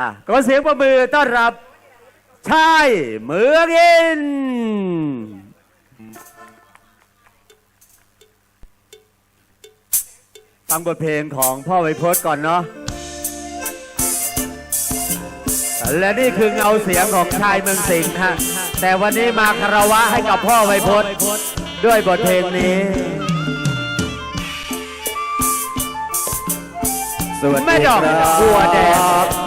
อะก็เสียงประมือต้อนรับชายเมืองอิน ฟังบทเพลงของพ่อไวยพจน์ก่อนเนาะ และนี่คือเงาเสียงของชายเมืองสิงห์ฮะ แต่วันนี้มาคารวะให้กับพ่อไวยพจน์ด้วยบทเพลงนี้สวัสดีแม่ดอกครับบัวแดง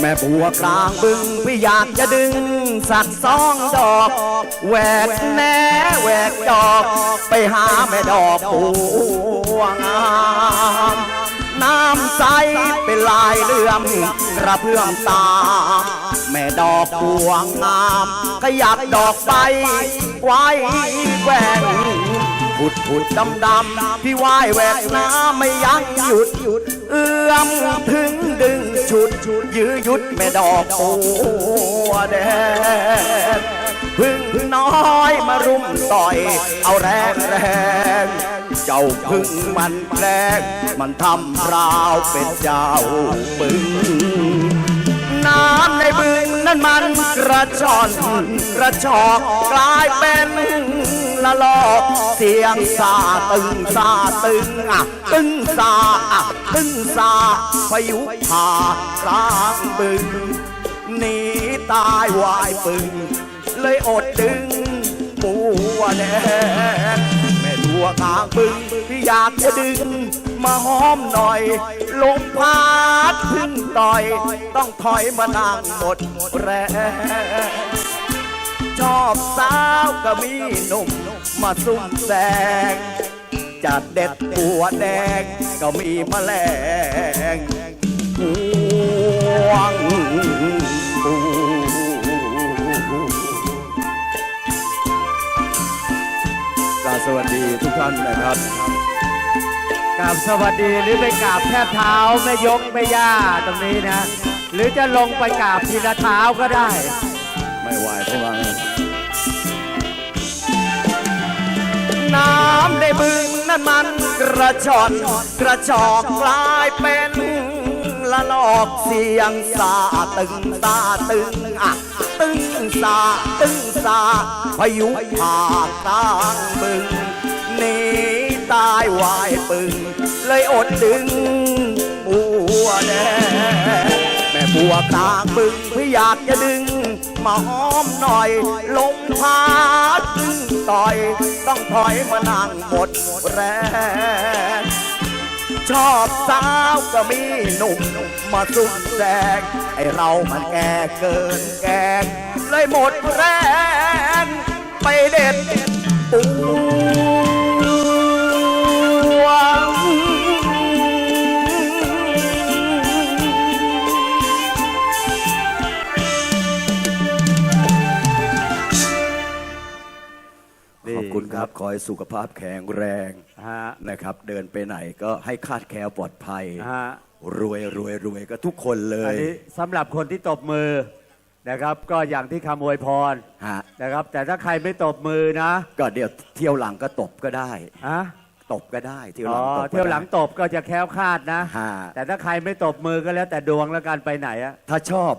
แม่บัวกลางบึงพี่อยากจะดึง สักสองดอกแหวกแหนแหวกดอก ไปหาแม่ดอกบัวงามน้ำใสเป็นลายเลื่อมกระเพื่อมตา แม่ดอกบัวงามขยับดอกใบไว้แหวงผุดผุดดำดำพี่ว่ายแหวกน้ำไม่ยั้งหยุดหยุดเอื้อมถึง ชุดชุดยื้อยุดแม่ดอกโอ้แดงพึ่งน้อยมารุมต่อย เอาแรงแรงเจ้าพึ่งมันแกล้งมันทำราวเป็นเจ้าปึงน้ำในบึงนั้นมันกระชอนกระชอกกลายเป็น ละลอกเสียงซาตึงซาตึงอะตึงซาอะตึงซาพายุผ่ากลางบึงหนีตายวายปึง เลยอดดึงปัวแดงแม่ดัวกลางบึงพี่อยากจะดึง มาหอมหน่อยลมพัดพึ่งต่อย ต้องถอยมานั่งหมดแรง ชอบสาวก็มีหนุ่มมาซุ่มแซงจัดเด็ดปัวแดงก็มีแมลงห่วงกราบสวัสดีทุกท่านนะครับกราบสวัสดีหรือไปกราบแทบเท้าแม่ยกแม่ย่าตรงนี้นะ หรือจะลงไปกราบทีละเท้าก็ได้ ไม่ไหวเพราะว่า น้ำในบึงนั้นมันกระชอนกระชอกกลายเป็นละลอกเสียงซาตึงซาตึงอะตึงซาตึงซาพายุผ่ากลางบึงหนีตายวายปึง เลยอดดึงบัวแดงแม่บัวกลางบึงพี่อยากจะดึง มาหอมหน่อยลมพัดต่อย ต้องถอยมานั่งหมดแรงชอบสาวก็มีหนุ่มมาซุ่มแซงไอเรามันแก่เกินแกงเลยหมดแรงไปเด็ดปู คุณครับ ขอให้สุขภาพแข็งแรงฮะนะครับ เดินไปไหนก็ให้คาดแคล้วปลอดภัย ฮะรวยรวยรวยก็ทุกคนเลอันยนี้สำหรับคนที่ตบมือนะครับ ก็อย่างที่คำอวยพรฮะนะครับ แต่ถ้าใครไม่ตบมือนะก็เดี๋ยวเที่ยวหลังก็ตบก็ได้อะตบก็ได้ เที่ยวหอ๋ลัองตบก็ได้ เที่ยวหลังตบก็จะแคล้วคลาดนะ ฮะ แต่ถ้าใครไม่ตบมือก็แล้วแต่ดวงแล้วกันไปไหนอะถ้าชอบ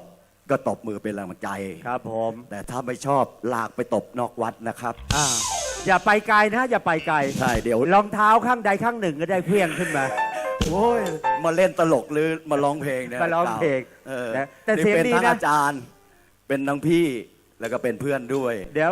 ก็ตบมือเป็นแรงใจ ครับผมแต่ถ้าไม่ชอบลากไปตบนอกวัดนะครับ อ่า อย่าไปไกลนะ อย่าไปไกลใช่เดี๋ยวรองเท้าข้างใดข้างหนึ่งก็ได้เพี้ยงขึ้นมาโอ้ยมาเล่นตลกหรือมาร้องเพลงเนี่ยมาร้องเพลงเออนะแต่เสียงเป็นดีทั้งนะอาจารย์ เป็นทั้งพี่แล้วก็เป็นเพื่อนด้วยเดี๋ยว